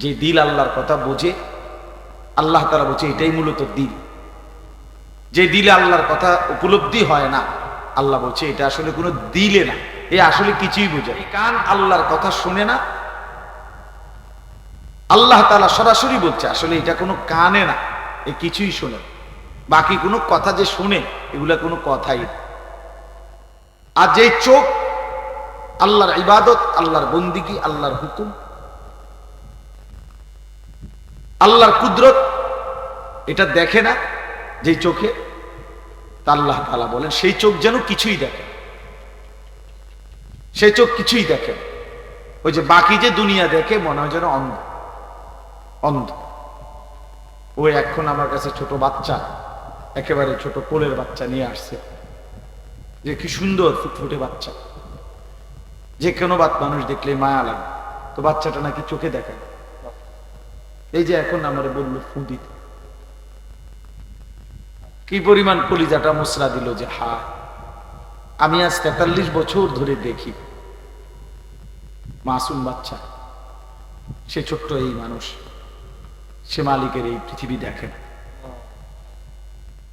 যে দিল আল্লাহর কথা বোঝে, আল্লাহ তারা বলছে, এটাই মূলত দিল যে দিলে আল্লাহর কথা উপলব্ধি হয় না, আল্লাহ বলছে, এটা আসলে কোনো দিলে না এ আসলে কিছুই বোঝে। কান আল্লাহর কথা শুনে না আল্লাহ তালা সরাসরি বলছে, আসলে এটা কোনো কানে না, এ কিছুই শোনে বাকি কোনো কথা যে শুনে, এগুলা কোনো কথাই। আর যে চোখ, আল্লাহর ইবাদত, আল্লাহর বন্দিগি, আল্লাহর হুকুম আল্লাহর কুদরত, এটা দেখে না যে চোখে? তা আল্লাহ তালা বলেন, সেই চোখ যেন কিছুই দেখে সেই চোখ কিছুই দেখে ওই যে বাকি যে দুনিয়া দেখে, মনে হয় যেন অন্ধ। অন্ধ। ওই এখন আমার কাছে ছোট বাচ্চা, একেবারে ছোট কোলের বাচ্চা নিয়ে আসছে। যে কি সুন্দর ফুটফুটে বাচ্চা। যে কোনো বাত মানুষ দেখলে মায়া লাগে। তো বাচ্চাটা নাকি চোখে দেখায় এই যে এখন আমার বলল ফু কি পরিমাণ কলিজাটা মুসরা দিল যে, হা, আমি আজ তেতাল্লিশ বছর ধরে দেখি মাসুম বাচ্চা। সে ছোট্ট এই মানুষ। সে মালিকের এই পৃথিবী দেখে।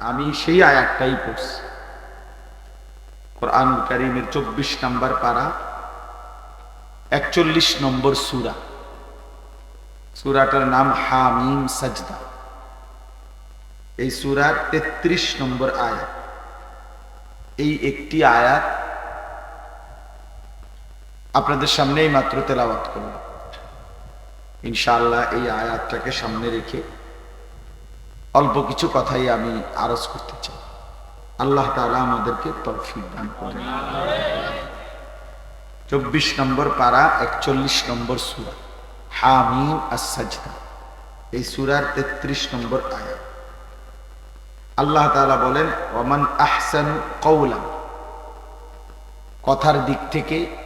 আমি সেই আয়াতটাই পড়ছি। কোরআন কারিমের চব্বিশ নাম্বার পারা, একচল্লিশ নম্বর সুরা। সুরাটার নাম হামিম সাজদা। এই সুরার তেত্রিশ নম্বর আয়াত। এই একটি আয়াত আপনাদের সামনেই মাত্র তেলাওয়াত করলাম। ইনশাআল্লাহ এই আয়াতটাকে সামনে রেখে অল্প কিছু কথাই আমি আরজ করতে চাই। আল্লাহ তাআলা আমাদেরকে তৌফিক দান করেন। চব্বিশ নম্বর পারা একচল্লিশ নম্বর সুরা। হামিম আসাজদা এই সুরার তেত্রিশ নম্বর আয়াত। আল্লাহ তালা বলেন ওমান আহসান কৌলাম কথার দিক থেকে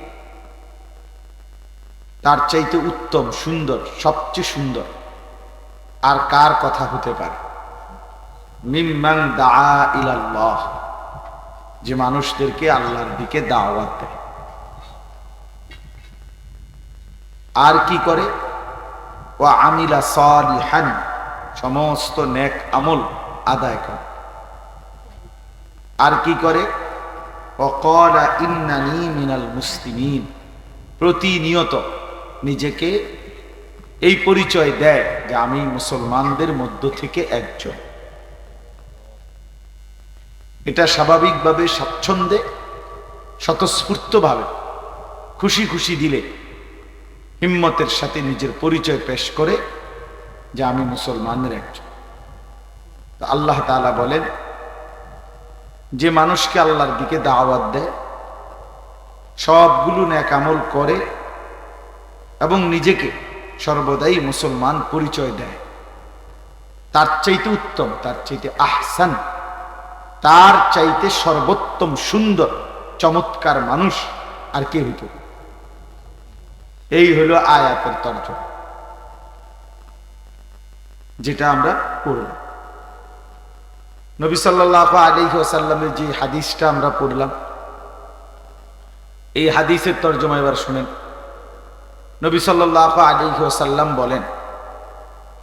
তার চাইতে উত্তম, সুন্দর, সবচেয়ে সুন্দর। আর কার কথা হতে পারে? মিম্মাং দা ইলাল্লাহ। যে মানুষদেরকে আল্লাহর দিকে দাওয়াত দেয়। আর কি করে? ও আমিলা সালিহান, সমস্ত নেক আমল আদায় করে। আর কি করে? ইন্নানি মিনাল মুসলিমিন, প্রতিনিয়ত নিজেকে এই পরিচয় দেয় যে আমি মুসলমানদের মধ্য থেকে একজন। এটা স্বাভাবিকভাবে স্বাচ্ছন্দ্যে, স্বতঃস্ফূর্তভাবে, খুশি খুশি দিলে হিম্মতের সাথে নিজের পরিচয় পেশ করে যে আমি মুসলমানের একজন। তো আল্লাহ তাআলা বলেন, যে মানুষকে আল্লাহর দিকে দাওয়াত দেয়, সবগুলো ন্যাক আমল করে এবং নিজেকে সর্বদাই মুসলমান পরিচয় দেয়। তার চাইতে উত্তম, তার চাইতে আহসান, তার চাইতে সর্বোত্তম সুন্দর, চমৎকার মানুষ আর কে হইত এই হলো আয়াতের তর্জমা যেটা আমরা পড়লাম। নবী সাল্লাহ আলী ওসাল্লামের যে হাদিসটা আমরা পড়লাম, এই হাদিসের তর্জমা এবার শুনেন। নবী সাল্লাহ আলী ওসাল্লাম বলেন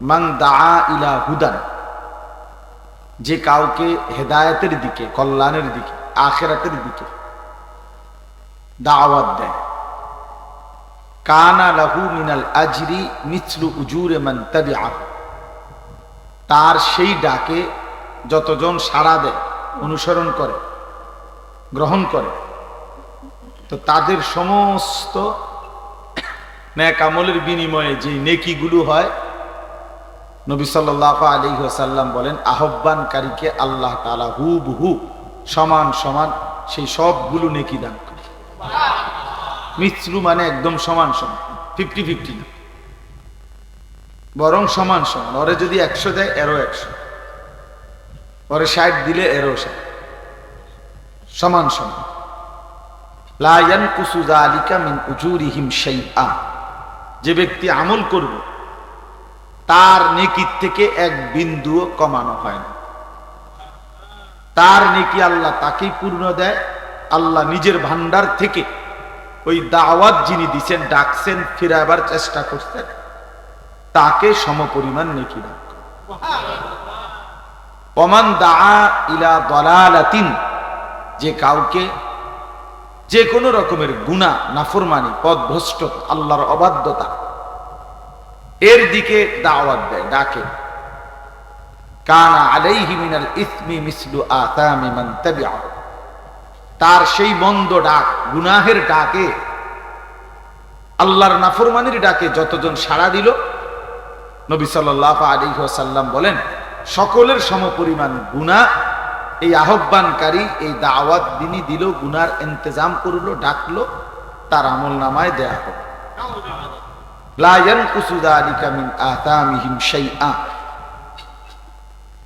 মাং দা ইলা হুদান যে কাউকে হেদায়তের দিকে, কল্যাণের দিকে, আখেরাতের দিকে দাওয়াত দেয়। কানা লাহু মিনাল আজরি মিছলু উজুরে মান তাবিআ। তার সেই ডাকে যতজন সাড়া দেয়, অনুসরণ করে, গ্রহণ করে, তো তাদের সমস্ত ন্যাক আমলের বিনিময়ে যে নেকিগুলো হয়, নবী সাল্লাহ আলী সাল্লাম বলেন, আহ্বানকারীকে আল্লাহ তালা হু বহু সমান সমান সেই সবগুলো নেকি দান করে। মিশ্রু মানে একদম সমান সমান ফিফটি ফিফটি না। বরং সমান সমান ওরে যদি একশো দেয় এরও একশো। ওরে ষাট দিলে এরও ষাট। সমান সমান। লায়ান কুসুদা আলিকা মিন উজুরিহিম শাইআ। যে ব্যক্তি আমল করবে, তার নেকির থেকে এক বিন্দুও কমানো হয় না। তার নেকি আল্লাহ তাকেই পূর্ণ দেয়, আল্লাহ নিজের ভান্ডার থেকে ওই দাওয়াত যিনি দিচ্ছেন ডাকছেন, ফিরাবার চেষ্টা করছেন, তাকে সমপরিমাণ নেকি অমান দা ইলা দলালাতিন, যে কাউকে যে কোনো রকমের গুণা নাফরমানি পদভ্রষ্ট আল্লাহর অবাধ্যতা, এর দিকে দাওয়াত দেয়, ডাকে। কানা আলাইহি মিনাল ইসমি মিসলু আতামি মান তাবিআহু। তার সেই মন্দ ডাক, গুনাহের ডাকে, আল্লাহর নাফরমানির ডাকে যতজন সাড়া দিল, নবী সাল্লাহ আলী সাল্লাম বলেন, সকলের সমপরিমাণ গুণা এই আহ্বানকারী, এই দাওয়াত দিনই দিল, গুনার ইন্তজাম করল, ডাকলো, তার আমল নামায় দেয়া হবে লা ইয়ানকুসু যালিকা মিন আতামিহিম শাইআ।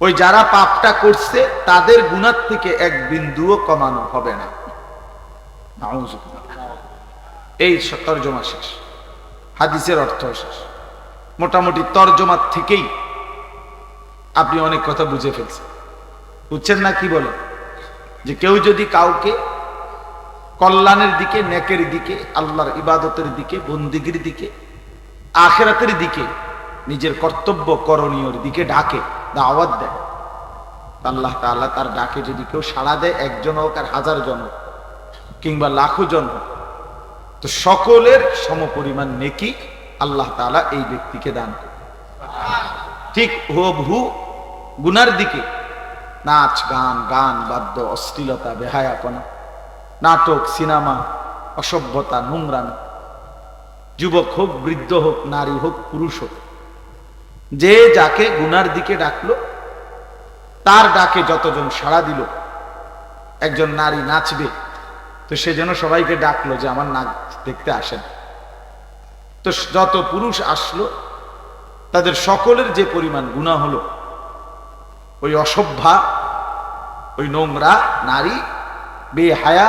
ওই যারা পাপটা করছে, তাদের গুণার থেকে এক বিন্দুও কমানো হবে না। এই তর্জমা শেষ। হাদিসের অর্থ শেষ। মোটামুটি তর্জমার থেকেই আপনি অনেক কথা বুঝে ফেলছেন। বুঝছেন না কি বলে যে কেউ যদি কাউকে কল্যাণের দিকে নেকের দিকে, আল্লাহর ইবাদতের দিকে, বন্দিগির দিকে, আখেরাতের দিকে, নিজের কর্তব্য করণীয়র দিকে ডাকে দাওয়াত দেয়। আল্লাহ তাআলা তার ডাকে যদি কেউ সাড়া দেয়, একজন হোক আর হাজার জন হোক, কিংবা লাখো জন হোক, তো সকলের সমপরিমাণ নেকি আল্লাহ তাআলা এই ব্যক্তিকে দান ঠিক হু গুনার দিকে নাচ, গান গান, বাদ্য, অশ্লীলতা, বেহায়াপনা, নাটক, সিনেমা, অসভ্যতা, নোংরামি, যুবক হোক, বৃদ্ধ হোক, নারী হোক, পুরুষ হোক যে যাকে গুনার দিকে ডাকলো, তার ডাকে যতজন সাড়া দিল, একজন নারী নাচবে, তো সে যেন সবাইকে ডাকলো যে আমার নাচ দেখতে আসেন। তো যত পুরুষ আসলো, তাদের সকলের যে পরিমাণ গুণা হলো, ওই অসভ্যা, ওই নোংরা নারী, বেহায়া,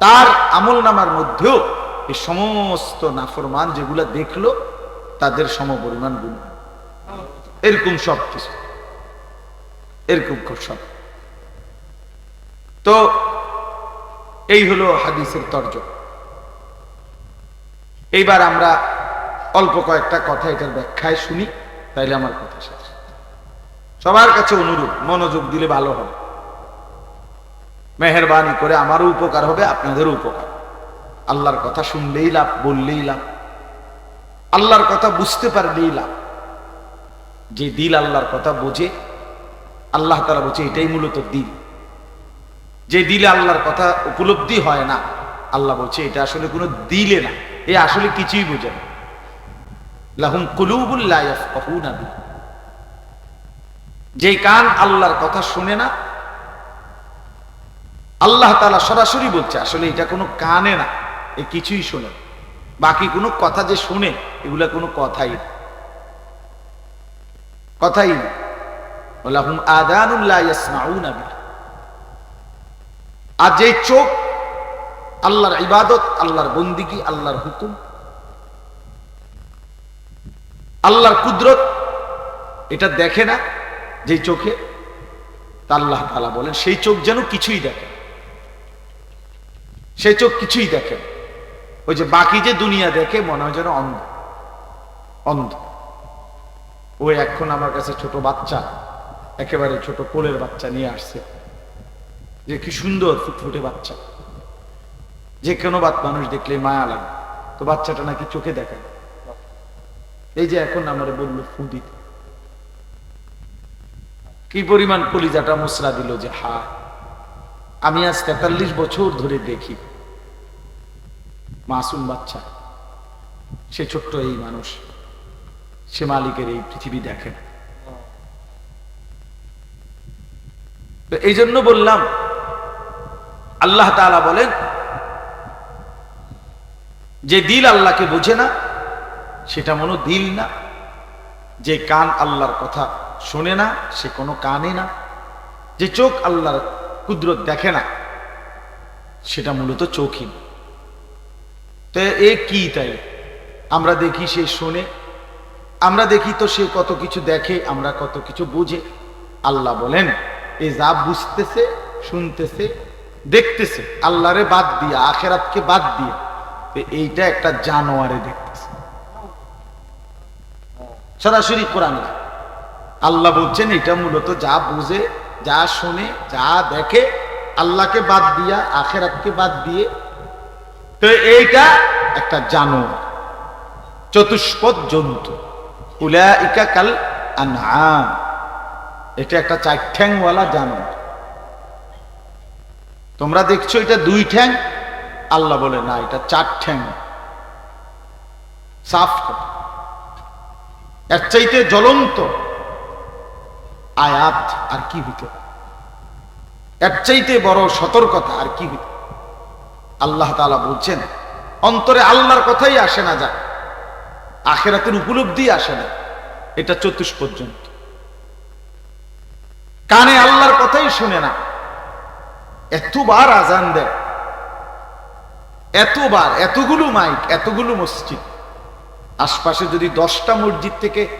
তার আমল নামার মধ্যেও এই সমস্ত নাফরমান যেগুলা দেখল তাদের সমপরিমাণ গুণ। এরকম সব কিছু। এরকম সব। তো এই হলো হাদিসের তর্জম। এইবার আমরা অল্প কয়েকটা কথা এটার ব্যাখ্যায় শুনি, তাইলে আমার কথা শেষ। সবার কাছে অনুরোধ, মনোযোগ দিলে ভালো হবে। মেহরবানি করে আমারও উপকার হবে, আপনাদেরও উপকার। আল্লাহর কথা শুনলেই লাভ, বললেই লাভ। আল্লাহর কথা বুঝতে পারলেই লাভ। যে দিল আল্লাহর কথা বোঝে, আল্লাহ তারা বোঝে এটাই মূলত দিল। যে দিলে আল্লাহর কথা উপলব্ধি হয় না, আল্লাহ বলছে এটা আসলে কোনো দিলে না, এ আসলে কিছুই বোঝে না। লাহুম কুলুবুল্লাহ। যে কান আল্লাহর কথা শুনে না, আল্লাহ তালা সরাসরি বলছে আসলে এটা কোনো কানে না, এ কিছুই শোনে বাকি কোনো কথা যে শুনে এগুলা কোনো কথাই কথাই আর যে চোখ, আল্লাহর ইবাদত, আল্লাহর বন্দিগি, আল্লাহর হুকুম, আল্লাহর কুদরত, এটা দেখে না যে চোখে, তা আল্লাহ তালা বলেন, সেই চোখ যেন কিছুই দেখে সেই চোখ কিছুই দেখে ওই যে বাকি যে দুনিয়া দেখে, মনে হয় যেন অন্ধ। অন্ধ। ওই এখন আমার কাছে ছোট বাচ্চা, একেবারে ছোট কোলের বাচ্চা নিয়ে আসছে। যে কি সুন্দর ফুটফুটে বাচ্চা। যে কোনো বাত মানুষ দেখলে মায়া লাগে। তো বাচ্চাটা নাকি চোখে দেখে। এই যে এখন আমার বলল, ফু দিতে কি পরিমাণ কলিজাটা মুসরা দিল যে হা আমি আজ তেতাল্লিশ বছর ধরে দেখি। মাসুম বাচ্চা, সে ছোট্ট এই মানুষ। সে মালিকের এই পৃথিবী দেখে না। এই জন্য বললাম, আল্লাহ তালা বলেন, যে দিল আল্লাহকে বোঝে না, সেটা মনো দিল না। যে কান আল্লাহর কথা শোনে না, সে কোনো কানে না। যে চোখ আল্লাহর কুদরত দেখে না, সেটা মূলত চোখই। তো এ কি তাই? আমরা দেখি সে শোনে আমরা দেখি তো সে কত কিছু দেখে, আমরা কত কিছু বুঝে। আল্লাহ বলেন, এ যা বুঝতেছে, শুনতেছে, দেখতেছে, আল্লাহরে বাদ দিয়া, আখেরাতকে বাদ দিয়ে এইটা একটা জানোয়ারে দেখতেছে। সরাসরি কোরআন আল্লাহ বলছেন, এটা মূলত যা বুঝে, যা শুনে, যা দেখে, আল্লাহকে বাদ দিয়া, আখেরাতকে বাদ দিয়ে, তো এইটা একটা জানোয়ার, চতুষ্পদ জন্তু। কাল এটা একটা চার ঠ্যাংওয়ালা জানোয়ার। তোমরা দেখছ এটা দুই ঠ্যাং? আল্লাহ বলে, না, এটা চার ঠ্যাং। সাফ এর চাইতে জ্বলন্ত আয়াত আর কি হইতে? এর চাইতে বড় সতর্কতা আর কি হইতে আল্লাহ তাআলা বলছেন, অন্তরে আল্লাহর কথাই আসে না যায়। আখেরাতের উপলব্ধি আসে না। এটা চতুষ পর্যন্ত। কানে আল্লাহর কথাই শুনে না। এতবার আজান দেয়। এতবার, এতগুলো মাইক, এতগুলো মসজিদ। আশপাশে যদি দশটা মসজিদ থেকে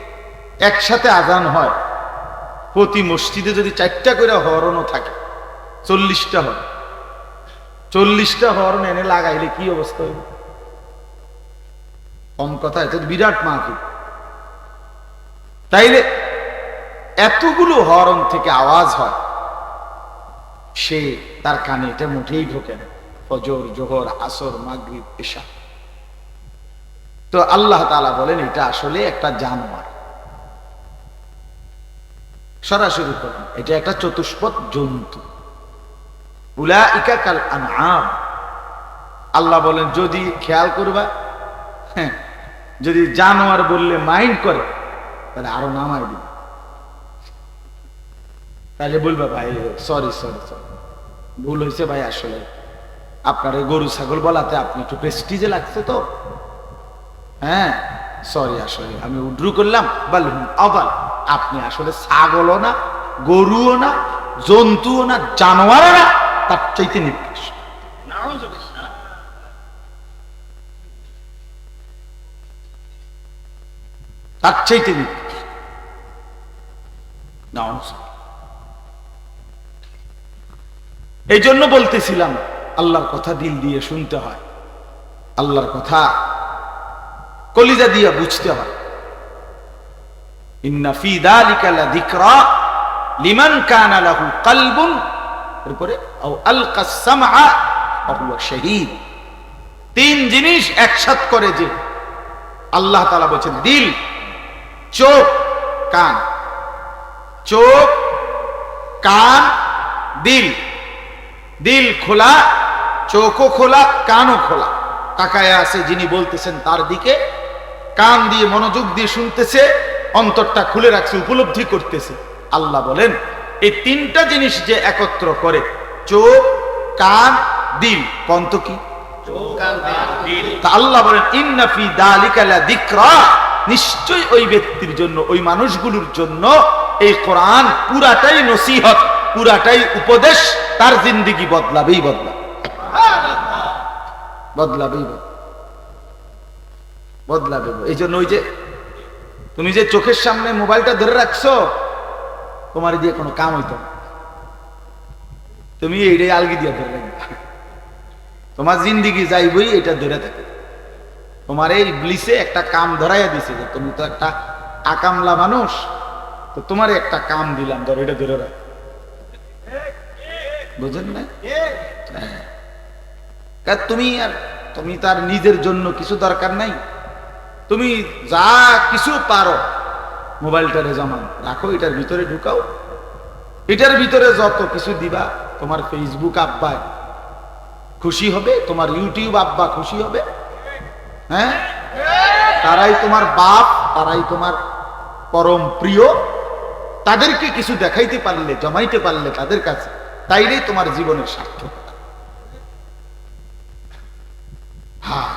একসাথে আজান হয়, প্রতি মসজিদে যদি চারটা করে হরণও থাকে, চল্লিশটা হরণ। চল্লিশটা হরণ এনে লাগাইলে কি অবস্থা হইব? কম কথা, এটা বিরাট মাহফিল তাইলে এতগুলো হরণ থেকে আওয়াজ হয়, সে তার কানে এটা মুঠেই ঢোকে না। ফজর, জোহর, আসর, মাগরিব, এশা। তো আল্লাহ তাআলা বলেন, এটা আসলে একটা জানোয়ার। সরাসরি বলেন, এটা একটা চতুষ্পদ জন্তু। কাল আনআম। আল্লাহ বলেন, যদি খেয়াল করবা হ্যাঁ যদি জানোয়ার বললে মাইন্ড করে, তাহলে আরও নামাই দিবে। তাহলে বলবে, ভাই সরি সরি সরি ভুল হয়েছে ভাই আসলে। আপনার এই গরু, ছাগল বলাতে আপনি একটু প্রেস্টিজে লাগছে তো। হ্যাঁ সরি আসলে, আমি উড্রু করলাম, বলুন, আবার। আপনি আসলে ছাগলও না, গরুও না, জন্তুও না, জানোয়ারও না, তার চাইতে নির্দেশ তার চাইতে এই জন্য বলতেছিলাম, আল্লাহর কথা দিল দিয়ে শুনতে হয়। আল্লাহর কথা কলিজা দিয়ে বুঝতে হয়। তিন জিনিস একসাথ করে যে আল্লাহ তাআলা বলেছেন, দিল। চোখ কান। চোখ কান দিল। দিল খোলা চোখও খোলা কানও খোলা। তাকায় আছে যিনি বলতেছেন তার দিকে। কান দিয়ে মনোযোগ দিয়ে শুনতেছে অন্তরটা খুলে রাখছে উপলব্ধি করতেছে। আল্লাহ বলেন এই তিনটা জিনিস যে একত্র করে চোখ কান দিল কন্ত কি? তা আল্লাহ বলেন ইন্নাফি দালিকালা দিকরা। নিশ্চয় ওই ব্যক্তির জন্য, ওই মানুষগুলোর জন্য এই কোরআন পুরাটাই নসিহত, পুরাটাই উপদেশ, তার জিন্দিগি বদলাবেই বদলা বদলাবেই বদলাবে। এই জন্য ওই যে, তুমি যে চোখের সামনে মোবাইলটা ধরে রাখছো, তোমার দিয়ে কোনো কাম হইতো না। তুমি এইটাই আলগি দিয়ে ধরে রাখবে। তোমার জিন্দিগি যাইবই, এটা ধরে থাকে তোমার এই ব্লিসে একটা কাম ধরাইয়া দিছে যে তুমি তো একটা আকামলা মানুষ, তো তোমার একটা কাম দিলাম, ধর এটা ধরে রাখ। বুঝেন না হ্যাঁ। তুমি আর তুমি তার নিজের জন্য কিছু দরকার নাই। তুমি যা কিছু পারো, মোবাইলটারে জমান। রাখো, এটার ভিতরে ঢুকাও। এটার ভিতরে যত কিছু দিবা, তোমার ফেসবুক আব্বায় খুশি হবে, তোমার ইউটিউব আব্বা খুশি হবে। হ্যাঁ? তারাই তোমার বাপ, তারাই তোমার পরম প্রিয়। তাদেরকে কিছু দেখাইতে পারলে, জমাইতে পারলে তাদের কাছে, তাইলেই তোমার জীবনের সার্থক হ্যাঁ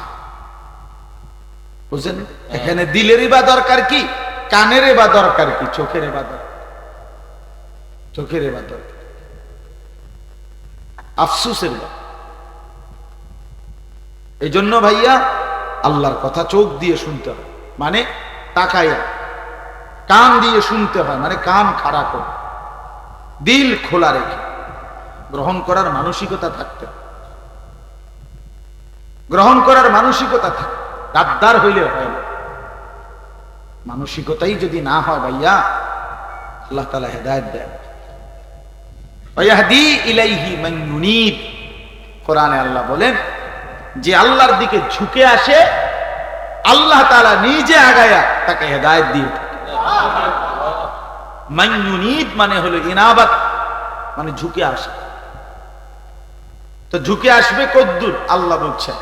বুঝছেন? এখানে দিলেরই বা দরকার কি? কানের বা দরকার কি? চোখের বা দরকার। চোখের বা দরকার। আফসুসের বা এই জন্য ভাইয়া আল্লাহর কথা চোখ দিয়ে শুনতে হয়। মানে তাকাইয়া কান দিয়ে শুনতে হয় মানে কান খাড়া করে। দিল খোলা রেখে। গ্রহণ করার মানসিকতা থাকতে। গ্রহণ করার মানসিকতা থাকে গাদ্দার হইলে হয় না। মানসিকতাই যদি না হয় ভাইয়া, আল্লাহ তালা হেদায়ত দেন। ইলাইহি ইউনিব। কোরআনে আল্লাহ বলেন যে আল্লাহর দিকে ঝুঁকে আসে আল্লাহ তাআলা নিজে আগায়া তাকে হেদায়েত দিয়ে মান ইউনিব মানে হলো ইনাবাত মানে ঝুঁকে আসে। তো ঝুঁকে আসবে কদ্দুর আল্লাহ বলছেন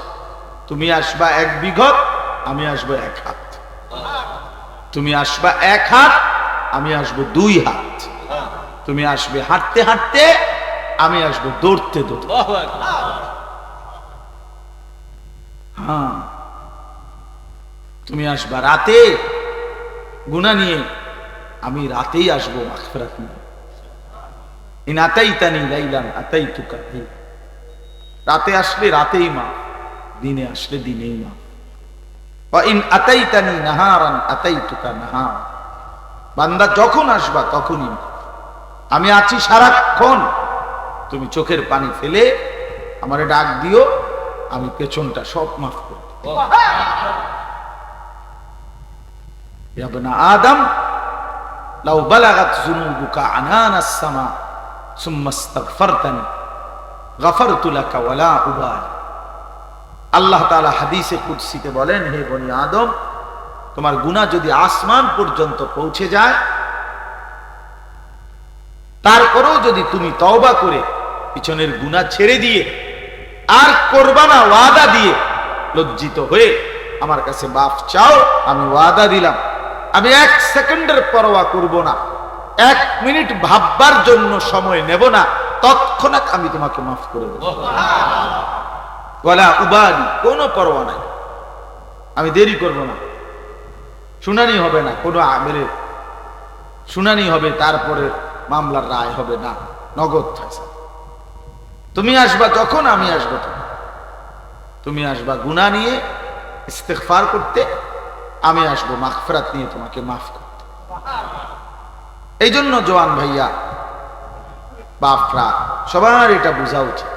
তুমি আসবা এক বিঘত আমি আসব এক হাত। তুমি আসবা এক হাত আমি আসব দুই হাত। তুমি আসবে হাঁটতে হাঁটতে আমি আসব দৌড়তে দৌড়তে। হ্যাঁ। তুমি আসবা রাতে? গুণা নিয়ে। আমি রাতেই আসব হি। রাতে আসলে রাতেই মা, দিনে আসলে দিনেই মা। বান্দা যখন আসবা তখনই আমি আছি সারাক্ষণ। তুমি চোখের পানি ফেলে আমারে ডাক দিও। আমি পেছনটা সব মাফ করব। ইয়াবনা আদম, লাউ বালাগাত জুনুবুকা আনানাস সামা, সুম্মা ইস্তাগফারতানি গাফারতু লাকা ওয়ালা উবাল আল্লাহ তাআলা হাদিসে কুদসিতে বলেন, হে বনি আদম, তোমার গুনাহ যদি আসমান পর্যন্ত পৌঁছে যায়, তারপরেও যদি তুমি তওবা করে পিছনের গুনাহ ছেড়ে দিয়ে আর করবা না ওয়াদা দিয়ে লজ্জিত হয়ে আমার কাছে বাপ চাও, আমি ওয়াদা দিলাম। আমি এক সেকেন্ডের পরোয়া করব না। এক মিনিট ভাববার জন্য সময় নেব না। তৎক্ষণাৎ আমি তোমাকে মাফ করে দেব। গলা উবালি কোনো পরোয়া নাই। আমি দেরি করব না। শুনানি হবে না, কোনো আমেলের শুনানি হবে, তারপরে মামলার রায় হবে না। নগদ থাকছে। তুমি আসবা যখন আমি আসব তখন। তুমি আসবা গুণা নিয়ে ইস্তেফার করতে, আমি আসব মাগফিরাত নিয়ে তোমাকে মাফ করতে। এই জন্য জোয়ান ভাইয়া, বাপরা, সবার এটা বোঝা উচিত।